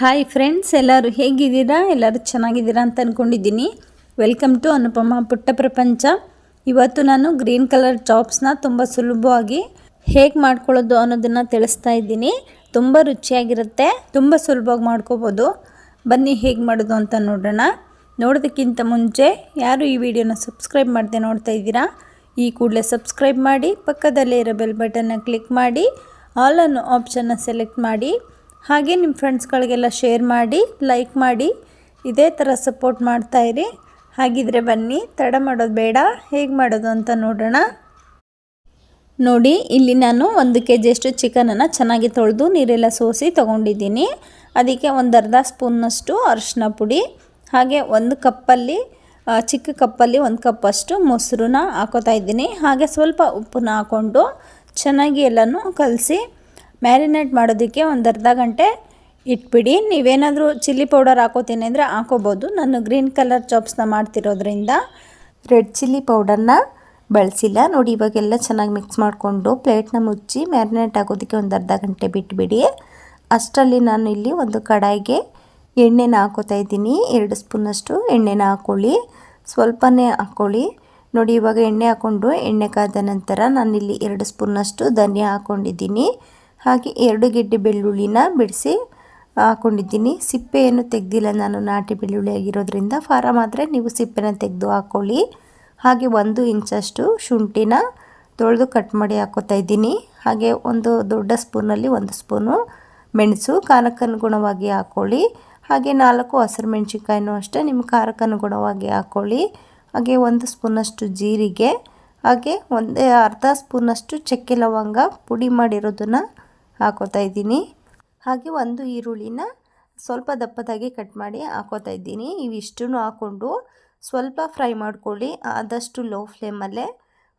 Hi friends ಎಲ್ಲರೂ ಹೇಗಿದ್ದೀರಾ? ಎಲ್ಲರೂ ಚೆನ್ನಾಗಿದ್ದೀರಾ ಅಂತ ಅಂದ್ಕೊಂಡಿದ್ದೀನಿ ವೆಲ್ಕಮ್ ಟು ಅನುಪಮ ಪುಟ್ಟ ಪ್ರಪಂಚ. ಇವತ್ತು ನಾನು ಗ್ರೀನ್ ಕಲರ್ ಚಾಪ್ಸ್ನ ತುಂಬ ಸುಲಭವಾಗಿ ಹೇಗೆ ಮಾಡ್ಕೊಳ್ಳೋದು ಅನ್ನೋದನ್ನು ತಿಳಿಸ್ತಾ ಇದ್ದೀನಿ. ತುಂಬ ರುಚಿಯಾಗಿರುತ್ತೆ, ತುಂಬ ಸುಲಭವಾಗಿ ಮಾಡ್ಕೋಬೋದು. ಬನ್ನಿ ಹೇಗೆ ಮಾಡೋದು ಅಂತ ನೋಡೋಣ. ನೋಡೋದಕ್ಕಿಂತ ಮುಂಚೆ ಯಾರು ಈ ವಿಡಿಯೋನ ಸಬ್ಸ್ಕ್ರೈಬ್ ಮಾಡದೆ ನೋಡ್ತಾ ಇದ್ದೀರಾ, ಈ ಕೂಡಲೇ ಸಬ್ಸ್ಕ್ರೈಬ್ ಮಾಡಿ, ಪಕ್ಕದಲ್ಲೇ ಇರೋ ಬೆಲ್ ಬಟನ್ನ ಕ್ಲಿಕ್ ಮಾಡಿ ಆಲ್ ಅನ್ನೋ ಆಪ್ಷನ್ನ ಸೆಲೆಕ್ಟ್ ಮಾಡಿ ಹಾಗೆ ನಿಮ್ಮ ಫ್ರೆಂಡ್ಸ್ಗಳಿಗೆಲ್ಲ ಶೇರ್ ಮಾಡಿ ಲೈಕ್ ಮಾಡಿ, ಇದೇ ಥರ ಸಪೋರ್ಟ್ ಮಾಡ್ತಾಯಿರಿ ಹಾಗಿದ್ರೆ ಬನ್ನಿ, ತಡ ಮಾಡೋದು ಬೇಡ, ಹೇಗೆ ಮಾಡೋದು ಅಂತ ನೋಡೋಣ. ನೋಡಿ, ಇಲ್ಲಿ ನಾನು ಒಂದು ಕೆ ಜಿಯಷ್ಟು ಚಿಕನನ್ನು ಚೆನ್ನಾಗಿ ತೊಳೆದು ನೀರೆಲ್ಲ ಸೋಸಿ ತೊಗೊಂಡಿದ್ದೀನಿ. ಅದಕ್ಕೆ ಒಂದು ಅರ್ಧ ಸ್ಪೂನ್ನಷ್ಟು ಅರಿಶಿನ ಪುಡಿ, ಹಾಗೆ ಒಂದು ಕಪ್ಪಲ್ಲಿ ಚಿಕ್ಕ ಕಪ್ಪಲ್ಲಿ ಒಂದು ಕಪ್ಪಷ್ಟು ಮೊಸರನ್ನ ಹಾಕೋತಾ ಇದ್ದೀನಿ. ಹಾಗೆ ಸ್ವಲ್ಪ ಉಪ್ಪನ್ನ ಹಾಕ್ಕೊಂಡು ಚೆನ್ನಾಗಿ ಎಲ್ಲನೂ ಕಲಸಿ ಮ್ಯಾರಿನೇಟ್ ಮಾಡೋದಕ್ಕೆ ಒಂದು ಅರ್ಧ ಗಂಟೆ ಇಟ್ಬಿಡಿ. ನೀವೇನಾದರೂ ಚಿಲ್ಲಿ ಪೌಡರ್ ಹಾಕೋತೀನಿ ಅಂದರೆ ಹಾಕೋಬೋದು. ನಾನು ಗ್ರೀನ್ ಕಲರ್ ಚಾಪ್ಸ್ನ ಮಾಡ್ತಿರೋದ್ರಿಂದ ರೆಡ್ ಚಿಲ್ಲಿ ಪೌಡರ್ನ ಬಳಸಿಲ್ಲ. ನೋಡಿ, ಇವಾಗೆಲ್ಲ ಚೆನ್ನಾಗಿ ಮಿಕ್ಸ್ ಮಾಡಿಕೊಂಡು ಪ್ಲೇಟ್ನ ಮುಚ್ಚಿ ಮ್ಯಾರಿನೇಟ್ ಆಗೋದಕ್ಕೆ ಒಂದು ಅರ್ಧ ಗಂಟೆ ಬಿಟ್ಬಿಡಿ. ಅಷ್ಟರಲ್ಲಿ ನಾನು ಇಲ್ಲಿ ಒಂದು ಕಡಾಯಿಗೆ ಎಣ್ಣೆನ ಹಾಕೋತಾ ಇದ್ದೀನಿ. ಎರಡು ಸ್ಪೂನಷ್ಟು ಎಣ್ಣೆನ ಹಾಕ್ಕೊಳ್ಳಿ ಸ್ವಲ್ಪನೇ ಹಾಕ್ಕೊಳ್ಳಿ ನೋಡಿ, ಇವಾಗ ಎಣ್ಣೆ ಹಾಕ್ಕೊಂಡು ಎಣ್ಣೆ ಕಾದ ನಂತರ ನಾನಿಲ್ಲಿ ಎರಡು ಸ್ಪೂನಷ್ಟು ಧನಿಯಾ ಹಾಕ್ಕೊಂಡಿದ್ದೀನಿ ಹಾಗೆ ಎರಡು ಗೆಡ್ಡೆ ಬೆಳ್ಳುಳ್ಳಿನ ಬಿಡಿಸಿ ಹಾಕ್ಕೊಂಡಿದ್ದೀನಿ ಸಿಪ್ಪೆಯನ್ನು ತೆಗೆದಿಲ್ಲ ನಾನು, ನಾಟಿ ಬೆಳ್ಳುಳ್ಳಿ ಆಗಿರೋದ್ರಿಂದ. ಫಾರಮ್ ಆದರೆ ನೀವು ಸಿಪ್ಪೆನ ತೆಗೆದು ಹಾಕ್ಕೊಳ್ಳಿ ಹಾಗೆ ಒಂದು ಇಂಚಷ್ಟು ಶುಂಠಿನ ತೊಳೆದು ಕಟ್ ಮಾಡಿ ಹಾಕೋತಾ ಇದ್ದೀನಿ. ಹಾಗೆ ಒಂದು ದೊಡ್ಡ ಸ್ಪೂನಲ್ಲಿ ಒಂದು ಸ್ಪೂನು ಮೆಣಸು ಖಾರಕ್ಕನುಗುಣವಾಗಿ ಹಾಕ್ಕೊಳ್ಳಿ ಹಾಗೆ ನಾಲ್ಕು ಹಸಿರು ಮೆಣಸಿನ್ಕಾಯಿನೂ ಅಷ್ಟೇ, ನಿಮ್ಮ ಖಾರಕ್ಕನುಗುಣವಾಗಿ ಹಾಕ್ಕೊಳ್ಳಿ ಹಾಗೆ ಒಂದು ಸ್ಪೂನಷ್ಟು ಜೀರಿಗೆ, ಹಾಗೆ ಒಂದೇ ಅರ್ಧ ಸ್ಪೂನಷ್ಟು ಚಕ್ಕೆ ಲವಂಗ, ಪುಡಿ ಮಾಡಿರೋದನ್ನು ಹಾಕೋತಾ ಇದ್ದೀನಿ. ಹಾಗೆ ಒಂದು ಈರುಳ್ಳಿನ ಸ್ವಲ್ಪ ದಪ್ಪದಾಗಿ ಕಟ್ ಮಾಡಿ ಹಾಕೋತಾ ಇದ್ದೀನಿ. ಇವಿಷ್ಟನ್ನು ಹಾಕ್ಕೊಂಡು ಸ್ವಲ್ಪ ಫ್ರೈ ಮಾಡ್ಕೊಳ್ಳಿ. ಆದಷ್ಟು ಲೋ ಫ್ಲೇಮಲ್ಲೇ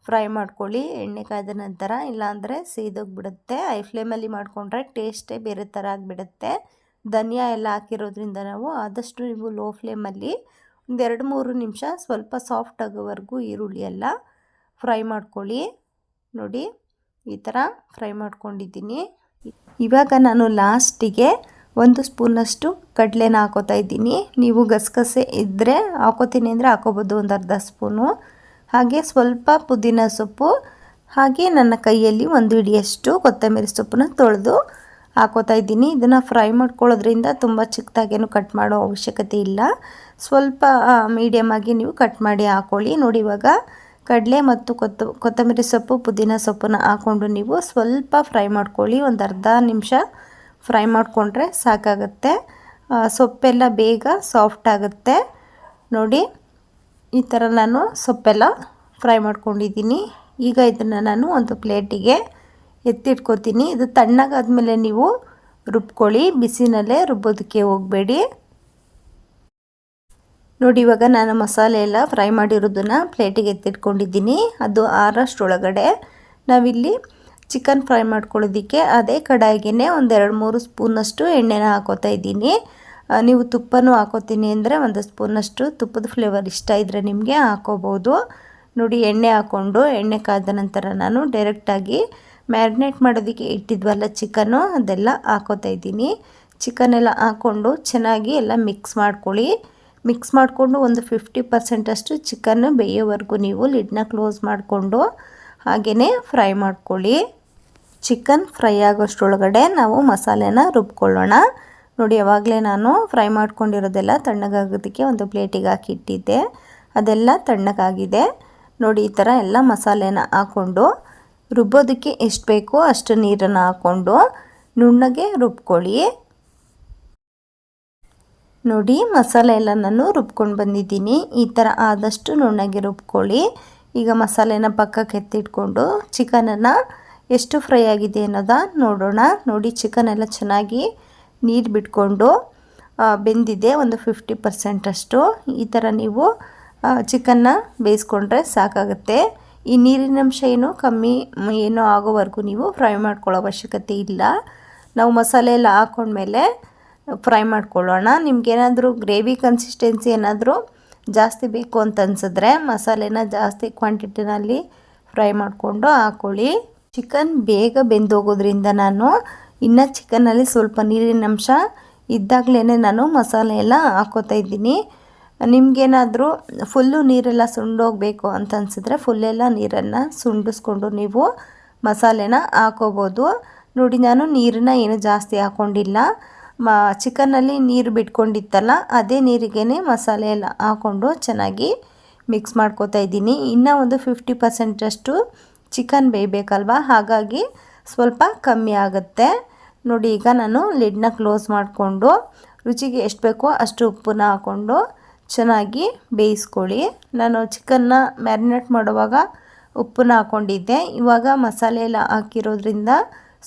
ಫ್ರೈ ಮಾಡ್ಕೊಳ್ಳಿ. ಎಣ್ಣೆ ಕಾಯ್ದ ನಂತರ ಇಲ್ಲಾಂದರೆ ಸೀದೋಗ್ಬಿಡುತ್ತೆ. ಐ ಫ್ಲೇಮಲ್ಲಿ ಮಾಡಿಕೊಂಡ್ರೆ ಟೇಸ್ಟೇ ಬೇರೆ ಥರ ಆಗಿಬಿಡುತ್ತೆ. ಧನಿಯಾ ಎಲ್ಲ ಹಾಕಿರೋದ್ರಿಂದ ನಾವು ಆದಷ್ಟು ನೀವು ಲೋ ಫ್ಲೇಮಲ್ಲಿ ಒಂದೆರಡು ಮೂರು ನಿಮಿಷ ಸ್ವಲ್ಪ ಸಾಫ್ಟ್ ಆಗೋವರೆಗೂ ಈರುಳ್ಳಿ ಎಲ್ಲ ಫ್ರೈ ಮಾಡ್ಕೊಳ್ಳಿ. ನೋಡಿ, ಈ ಥರ ಫ್ರೈ ಮಾಡ್ಕೊಂಡಿದ್ದೀನಿ. ಇವಾಗ ನಾನು ಲಾಸ್ಟಿಗೆ ಒಂದು ಸ್ಪೂನಷ್ಟು ಕಡಲೆನ ಹಾಕೋತಾ ಇದ್ದೀನಿ. ನೀವು ಗಸಗಸೆ ಇದ್ದರೆ ಹಾಕೋತೀನಿ ಅಂದರೆ ಹಾಕೋಬೋದು ಒಂದು ಅರ್ಧ ಸ್ಪೂನು. ಹಾಗೆ ಸ್ವಲ್ಪ ಪುದೀನ ಸೊಪ್ಪು, ಹಾಗೆ ನನ್ನ ಕೈಯಲ್ಲಿ ಒಂದು ಹಿಡಿಯಷ್ಟು ಕೊತ್ತಂಬರಿ ಸೊಪ್ಪನ್ನ ತೊಳೆದು ಹಾಕೋತಾ ಇದ್ದೀನಿ. ಇದನ್ನು ಫ್ರೈ ಮಾಡ್ಕೊಳ್ಳೋದ್ರಿಂದ ತುಂಬ ಚಿಕ್ಕದಾಗೇನು ಕಟ್ ಮಾಡೋ ಅವಶ್ಯಕತೆ ಇಲ್ಲ. ಸ್ವಲ್ಪ ಮೀಡಿಯಮ್ ಆಗಿ ನೀವು ಕಟ್ ಮಾಡಿ ಹಾಕ್ಕೊಳ್ಳಿ ನೋಡಿ ಇವಾಗ ಕಡಲೆ ಮತ್ತು ಕೊತ್ತ, ಕೊತ್ತಂಬರಿ ಸೊಪ್ಪು, ಪುದೀನ ಸೊಪ್ಪನ್ನು ಹಾಕ್ಕೊಂಡು ನೀವು ಸ್ವಲ್ಪ ಫ್ರೈ ಮಾಡ್ಕೊಳ್ಳಿ. ಒಂದು ಅರ್ಧ ನಿಮಿಷ ಫ್ರೈ ಮಾಡಿಕೊಂಡ್ರೆ ಸಾಕಾಗುತ್ತೆ. ಸೊಪ್ಪೆಲ್ಲ ಬೇಗ ಸಾಫ್ಟ್ ಆಗುತ್ತೆ. ನೋಡಿ, ಈ ಥರ ನಾನು ಸೊಪ್ಪೆಲ್ಲ ಫ್ರೈ ಮಾಡ್ಕೊಂಡಿದ್ದೀನಿ. ಈಗ ಇದನ್ನು ನಾನು ಒಂದು ಪ್ಲೇಟಿಗೆ ಎತ್ತಿಟ್ಕೋತೀನಿ. ಇದು ತಣ್ಣಗಾದ ಮೇಲೆ ನೀವು ರುಬ್ಕೊಳ್ಳಿ. ಬಿಸಿನಲ್ಲೇ ರುಬ್ಬೋದಕ್ಕೆ ಹೋಗಬೇಡಿ. ನೋಡಿ, ಇವಾಗ ನಾನು ಮಸಾಲೆ ಎಲ್ಲ ಫ್ರೈ ಮಾಡಿರೋದನ್ನು ಪ್ಲೇಟಿಗೆ ಎತ್ತಿಟ್ಕೊಂಡಿದ್ದೀನಿ. ಅದು ಆರಷ್ಟರೊಳಗಡೆ. ನಾವಿಲ್ಲಿ ಚಿಕನ್ ಫ್ರೈ ಮಾಡ್ಕೊಳ್ಳೋದಕ್ಕೆ ಅದೇ ಕಡಾಯಿಗೆ ಒಂದೆರಡು ಮೂರು ಸ್ಪೂನಷ್ಟು ಎಣ್ಣೆನ ಹಾಕೋತಾ ಇದ್ದೀನಿ. ನೀವು ತುಪ್ಪನೂ ಹಾಕೋತೀನಿ ಅಂದರೆ ಒಂದು ಸ್ಪೂನಷ್ಟು ತುಪ್ಪದ ಫ್ಲೇವರ್ ಇಷ್ಟ ಇದ್ದರೆ ನಿಮಗೆ ಹಾಕೋಬೋದು. ನೋಡಿ, ಎಣ್ಣೆ ಹಾಕ್ಕೊಂಡು, ಎಣ್ಣೆ ಕಾದ ನಂತರ ನಾನು ಡೈರೆಕ್ಟಾಗಿ ಮ್ಯಾರಿನೇಟ್ ಮಾಡೋದಕ್ಕೆ ಇಟ್ಟಿದ್ವಲ್ಲ ಚಿಕನ್ನು ಅದೆಲ್ಲ ಹಾಕೋತಾ ಇದ್ದೀನಿ. ಚಿಕನ್ ಎಲ್ಲ ಹಾಕ್ಕೊಂಡು ಚೆನ್ನಾಗಿ ಎಲ್ಲ ಮಿಕ್ಸ್ ಮಾಡ್ಕೊಳ್ಳಿ. ಮಿಕ್ಸ್ ಮಾಡಿಕೊಂಡು ಒಂದು ಫಿಫ್ಟಿ ಪರ್ಸೆಂಟಷ್ಟು ಚಿಕನ್ ಬೇಯೋವರೆಗೂ ನೀವು ಲಿಡ್ನ ಕ್ಲೋಸ್ ಮಾಡಿಕೊಂಡು ಹಾಗೆಯೇ ಫ್ರೈ ಮಾಡ್ಕೊಳ್ಳಿ. ಚಿಕನ್ ಫ್ರೈ ಆಗೋಷ್ಟರೊಳಗಡೆ ನಾವು ಮಸಾಲೆನ ರುಬ್ಕೊಳ್ಳೋಣ. ನೋಡಿ, ಯಾವಾಗಲೇ ನಾನು ಫ್ರೈ ಮಾಡ್ಕೊಂಡಿರೋದೆಲ್ಲ ತಣ್ಣಗಾಗೋದಕ್ಕೆ ಒಂದು ಪ್ಲೇಟಿಗೆ ಹಾಕಿಟ್ಟಿದ್ದೆ. ಅದೆಲ್ಲ ತಣ್ಣಗಾಗಿದೆ. ನೋಡಿ, ಈ ಥರ ಎಲ್ಲ ಮಸಾಲೆನ ಹಾಕ್ಕೊಂಡು ರುಬ್ಬೋದಕ್ಕೆ ಎಷ್ಟು ಬೇಕೋ ಅಷ್ಟು ನೀರನ್ನು ಹಾಕ್ಕೊಂಡು ನುಣ್ಣಗೆ ರುಬ್ಕೊಳ್ಳಿ. ನೋಡಿ, ಮಸಾಲೆ ಎಲ್ಲ ನಾನು ರುಬ್ಕೊಂಡು ಬಂದಿದ್ದೀನಿ. ಈ ಥರ ಆದಷ್ಟು ನುಣ್ಣಗೆ ರುಬ್ಕೊಳ್ಳಿ. ಈಗ ಮಸಾಲೆನ ಪಕ್ಕಕ್ಕೆ ಎತ್ತಿಟ್ಕೊಂಡು ಚಿಕನನ್ನು ಎಷ್ಟು ಫ್ರೈ ಆಗಿದೆ ಅನ್ನೋದ ನೋಡೋಣ. ನೋಡಿ ಚಿಕನ್ ಎಲ್ಲ ಚೆನ್ನಾಗಿ ನೀರು ಬಿಟ್ಕೊಂಡು ಬೆಂದಿದೆ ಒಂದು ಫಿಫ್ಟಿ ಪರ್ಸೆಂಟಷ್ಟು ಈ ಥರ ನೀವು ಚಿಕನ್ನ ಬೇಯಿಸ್ಕೊಂಡ್ರೆ ಸಾಕಾಗುತ್ತೆ. ಈ ನೀರಿನಂಶ ಏನು ಕಮ್ಮಿ, ಏನೋ ಆಗೋವರೆಗೂ ನೀವು ಫ್ರೈ ಮಾಡ್ಕೊಳ್ಳೋ ಅವಶ್ಯಕತೆ ಇಲ್ಲ. ನಾವು ಮಸಾಲೆ ಎಲ್ಲ ಹಾಕ್ಕೊಂಡ್ಮೇಲೆ ಫ್ರೈ ಮಾಡ್ಕೊಳ್ಳೋಣ. ನಿಮಗೇನಾದರೂ ಗ್ರೇವಿ ಕನ್ಸಿಸ್ಟೆನ್ಸಿ ಏನಾದರೂ ಜಾಸ್ತಿ ಬೇಕು ಅಂತ ಅನ್ಸಿದ್ರೆ ಮಸಾಲೆನ ಜಾಸ್ತಿ ಕ್ವಾಂಟಿಟಿನಲ್ಲಿ ಫ್ರೈ ಮಾಡಿಕೊಂಡು ಹಾಕ್ಕೊಳ್ಳಿ ಚಿಕನ್ ಬೇಗ ಬೆಂದೋಗೋದ್ರಿಂದ ನಾನು ಇನ್ನು ಚಿಕನಲ್ಲಿ ಸ್ವಲ್ಪ ನೀರಿನ ಅಂಶ ಇದ್ದಾಗಲೇ ನಾನು ಮಸಾಲೆ ಎಲ್ಲ ಹಾಕೋತಾ ಇದ್ದೀನಿ. ನಿಮಗೇನಾದರೂ ಫುಲ್ಲು ನೀರೆಲ್ಲ ಸುಂಡೋಗಬೇಕು ಅಂತ ಅನಿಸಿದ್ರೆ ಫುಲ್ಲೆಲ್ಲ ನೀರನ್ನು ಸುಂಡಿಸ್ಕೊಂಡು ನೀವು ಮಸಾಲೆನ ಹಾಕೋಬೋದು. ನೋಡಿ, ನಾನು ನೀರನ್ನ ಏನು ಜಾಸ್ತಿ ಹಾಕ್ಕೊಂಡಿಲ್ಲ ಮ, ಚಿಕನ್ನಲ್ಲಿ ನೀರು ಬಿಟ್ಕೊಂಡಿತ್ತಲ್ಲ, ಅದೇ ನೀರಿಗೇ ಮಸಾಲೆ ಎಲ್ಲ ಹಾಕ್ಕೊಂಡು ಚೆನ್ನಾಗಿ ಮಿಕ್ಸ್ ಮಾಡ್ಕೋತಾ ಇದ್ದೀನಿ. ಇನ್ನೂ ಒಂದು ಫಿಫ್ಟಿ ಪರ್ಸೆಂಟಷ್ಟು ಚಿಕನ್ ಬೇಯಬೇಕಲ್ವ? ಹಾಗಾಗಿ ಸ್ವಲ್ಪ ಕಮ್ಮಿ ಆಗುತ್ತೆ. ನೋಡಿ, ಈಗ ನಾನು ಲಿಡ್ನ ಕ್ಲೋಸ್ ಮಾಡಿಕೊಂಡು ರುಚಿಗೆ ಎಷ್ಟು ಬೇಕೋ ಅಷ್ಟು ಉಪ್ಪನ್ನ ಹಾಕ್ಕೊಂಡು ಚೆನ್ನಾಗಿ ಬೇಯಿಸ್ಕೊಳ್ಳಿ. ನಾನು ಚಿಕನ್ನ ಮ್ಯಾರಿನೇಟ್ ಮಾಡುವಾಗ ಉಪ್ಪನ್ನ ಹಾಕ್ಕೊಂಡಿದ್ದೆ ಇವಾಗ ಮಸಾಲೆ ಎಲ್ಲ ಹಾಕಿರೋದ್ರಿಂದ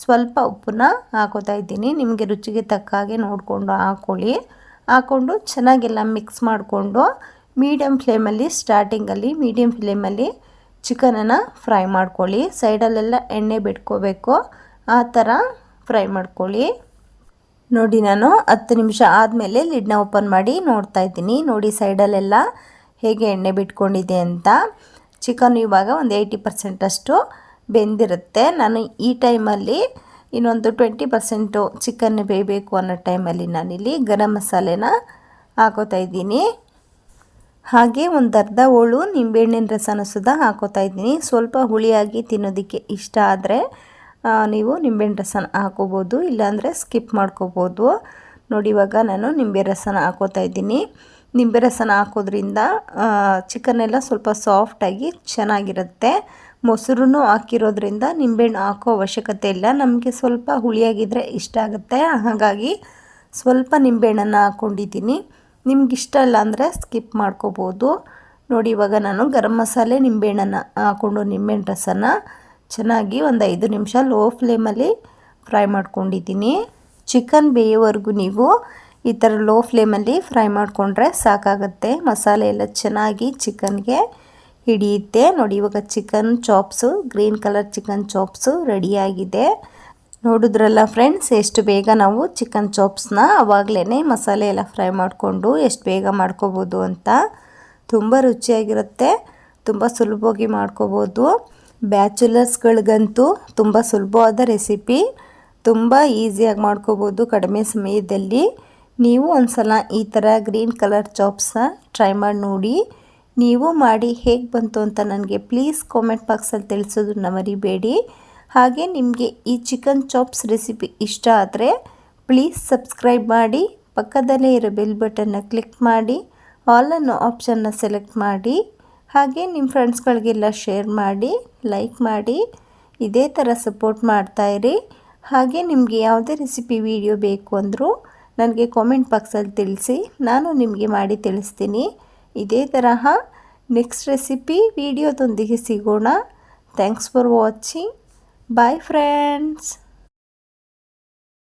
ಸ್ವಲ್ಪ ಉಪ್ಪನ್ನ ಹಾಕೋತಾ ಇದ್ದೀನಿ. ನಿಮಗೆ ರುಚಿಗೆ ತಕ್ಕ ಹಾಗೆ ನೋಡಿಕೊಂಡು ಹಾಕ್ಕೊಳ್ಳಿ ಹಾಕ್ಕೊಂಡು ಚೆನ್ನಾಗೆಲ್ಲ ಮಿಕ್ಸ್ ಮಾಡಿಕೊಂಡು ಮೀಡಿಯಮ್ ಫ್ಲೇಮಲ್ಲಿ ಸ್ಟಾರ್ಟಿಂಗಲ್ಲಿ ಮೀಡಿಯಮ್ ಫ್ಲೇಮಲ್ಲಿ ಚಿಕನನ್ನು ಫ್ರೈ ಮಾಡ್ಕೊಳ್ಳಿ. ಸೈಡಲ್ಲೆಲ್ಲ ಎಣ್ಣೆ ಬಿಟ್ಕೋಬೇಕು. ಆ ಥರ ಫ್ರೈ ಮಾಡ್ಕೊಳ್ಳಿ. ನೋಡಿ ನಾನು ಹತ್ತು ನಿಮಿಷ ಆದಮೇಲೆ ಲಿಡ್ನ ಓಪನ್ ಮಾಡಿ ನೋಡ್ತಾ ಇದ್ದೀನಿ. ನೋಡಿ ಸೈಡಲ್ಲೆಲ್ಲ ಹೇಗೆ ಎಣ್ಣೆ ಬಿಟ್ಕೊಂಡಿದೆ ಅಂತ. ಚಿಕನ್ ಇವಾಗ ಒಂದು ಏಯ್ಟಿ ಪರ್ಸೆಂಟಷ್ಟು ಬೆಂದಿರುತ್ತೆ. ನಾನು ಈ ಟೈಮಲ್ಲಿ ಇನ್ನೊಂದು ಟ್ವೆಂಟಿ ಪರ್ಸೆಂಟು ಚಿಕನ್ ಬೇಯಬೇಕು ಅನ್ನೋ ಟೈಮಲ್ಲಿ ನಾನಿಲ್ಲಿ ಗರಂ ಮಸಾಲೆನ ಹಾಕೋತಾ ಇದ್ದೀನಿ. ಹಾಗೆ ಒಂದು ಅರ್ಧ ಹೋಳು ನಿಂಬೆಹಣ್ಣಿನ ರಸನ ಸುದ ಹಾಕೋತಾ ಇದ್ದೀನಿ. ಸ್ವಲ್ಪ ಹುಳಿಯಾಗಿ ತಿನ್ನೋದಕ್ಕೆ ಇಷ್ಟ ಆದರೆ ನೀವು ನಿಂಬೆಹಣ್ಣು ರಸನ ಹಾಕೋಬೋದು, ಇಲ್ಲಾಂದರೆ ಸ್ಕಿಪ್ ಮಾಡ್ಕೋಬೋದು. ನೋಡಿ, ಇವಾಗ ನಾನು ನಿಂಬೆ ರಸನ ಹಾಕೋತಾ ಇದ್ದೀನಿ. ನಿಂಬೆ ರಸನ ಹಾಕೋದ್ರಿಂದ ಚಿಕನ್ ಎಲ್ಲ ಸ್ವಲ್ಪ ಸಾಫ್ಟಾಗಿ ಚೆನ್ನಾಗಿರುತ್ತೆ. ಮೊಸರು ಹಾಕಿರೋದ್ರಿಂದ ನಿಂಬೆಹಣ್ಣು ಹಾಕೋ ಅವಶ್ಯಕತೆ ಇಲ್ಲ. ನಮಗೆ ಸ್ವಲ್ಪ ಹುಳಿಯಾಗಿದ್ದರೆ ಇಷ್ಟ ಆಗುತ್ತೆ. ಹಾಗಾಗಿ ಸ್ವಲ್ಪ ನಿಂಬೆಹಣ್ಣನ್ನು ಹಾಕ್ಕೊಂಡಿದ್ದೀನಿ ನಿಮ್ಗೆ ಇಷ್ಟ ಇಲ್ಲ ಅಂದರೆ ಸ್ಕಿಪ್ ಮಾಡ್ಕೋಬೋದು. ನೋಡಿ, ಇವಾಗ ನಾನು ಗರಂ ಮಸಾಲೆ ನಿಂಬೆಹಣ್ಣನ್ನು ಹಾಕ್ಕೊಂಡು ನಿಂಬೆಹಣ್ಣು ರಸನ ಚೆನ್ನಾಗಿ ಒಂದು ಐದು ನಿಮಿಷ ಲೋ ಫ್ಲೇಮಲ್ಲಿ ಫ್ರೈ ಮಾಡ್ಕೊಂಡಿದ್ದೀನಿ. ಚಿಕನ್ ಬೇಯೋವರೆಗೂ ನೀವು ಈ ಥರ ಲೋ ಫ್ಲೇಮಲ್ಲಿ ಫ್ರೈ ಮಾಡಿಕೊಂಡ್ರೆ ಸಾಕಾಗುತ್ತೆ. ಮಸಾಲೆ ಎಲ್ಲ ಚೆನ್ನಾಗಿ ಚಿಕನ್ಗೆ ಹಿಡಿಯುತ್ತೆ. ನೋಡಿ, ಇವಾಗ chicken chops green colour chicken chops ರೆಡಿಯಾಗಿದೆ. ನೋಡಿದ್ರಲ್ಲ ಫ್ರೆಂಡ್ಸ್ ಎಷ್ಟು ಬೇಗ ನಾವು ಚಿಕನ್ ಚಾಪ್ಸ್ನ ಅವಾಗಲೇ ಮಸಾಲೆ ಎಲ್ಲ ಫ್ರೈ ಮಾಡಿಕೊಂಡು ಎಷ್ಟು ಬೇಗ ಮಾಡ್ಕೋಬೋದು ಅಂತ ತುಂಬ ರುಚಿಯಾಗಿರುತ್ತೆ. ತುಂಬ ಸುಲಭವಾಗಿ ಮಾಡ್ಕೋಬೋದು. ಬ್ಯಾಚುಲರ್ಸ್ಗಳಿಗಂತೂ ತುಂಬ ಸುಲಭವಾದ ರೆಸಿಪಿ ತುಂಬ ಈಸಿಯಾಗಿ ಮಾಡ್ಕೋಬೋದು ಕಡಿಮೆ ಸಮಯದಲ್ಲಿ. ನೀವು ಒಂದು ಸಲ ಈ ಥರ ಗ್ರೀನ್ ಕಲರ್ ಚಾಪ್ಸ್ನ ಟ್ರೈ ಮಾಡಿ ನೋಡಿ. ನೀವು ಮಾಡಿ ಹೇಗೆ ಬಂತು ಅಂತ ನನಗೆ ಪ್ಲೀಸ್ ಕಾಮೆಂಟ್ ಬಾಕ್ಸಲ್ಲಿ ತಿಳಿಸೋದನ್ನ ಮರಿಬೇಡಿ. ಹಾಗೆ ನಿಮಗೆ ಈ ಚಿಕನ್ ಚಾಪ್ಸ್ ರೆಸಿಪಿ ಇಷ್ಟ ಆದರೆ ಪ್ಲೀಸ್ ಸಬ್ಸ್ಕ್ರೈಬ್ ಮಾಡಿ, ಪಕ್ಕದಲ್ಲೇ ಇರೋ ಬೆಲ್ ಬಟನ್ನ ಕ್ಲಿಕ್ ಮಾಡಿ ಆಲ್ ಅನ್ನೋ ಆಪ್ಷನ್ನ ಸೆಲೆಕ್ಟ್ ಮಾಡಿ, ಹಾಗೆ ನಿಮ್ಮ ಫ್ರೆಂಡ್ಸ್ಗಳಿಗೆಲ್ಲ ಶೇರ್ ಮಾಡಿ ಲೈಕ್ ಮಾಡಿ, ಇದೇ ಥರ ಸಪೋರ್ಟ್ ಮಾಡ್ತಾಯಿರಿ ಹಾಗೆ ನಿಮಗೆ ಯಾವುದೇ ರೆಸಿಪಿ ವಿಡಿಯೋ ಬೇಕು ಅಂದರೂ ನನಗೆ ಕಾಮೆಂಟ್ ಬಾಕ್ಸಲ್ಲಿ ತಿಳಿಸಿ, ನಾನು ನಿಮಗೆ ಮಾಡಿ ತಿಳಿಸ್ತೀನಿ. ಇದೇ ತರಹ ನೆಕ್ಸ್ಟ್ ರೆಸಿಪಿ ವಿಡಿಯೋದೊಂದಿಗೆ ಸಿಗೋಣ. Thanks for watching bye friends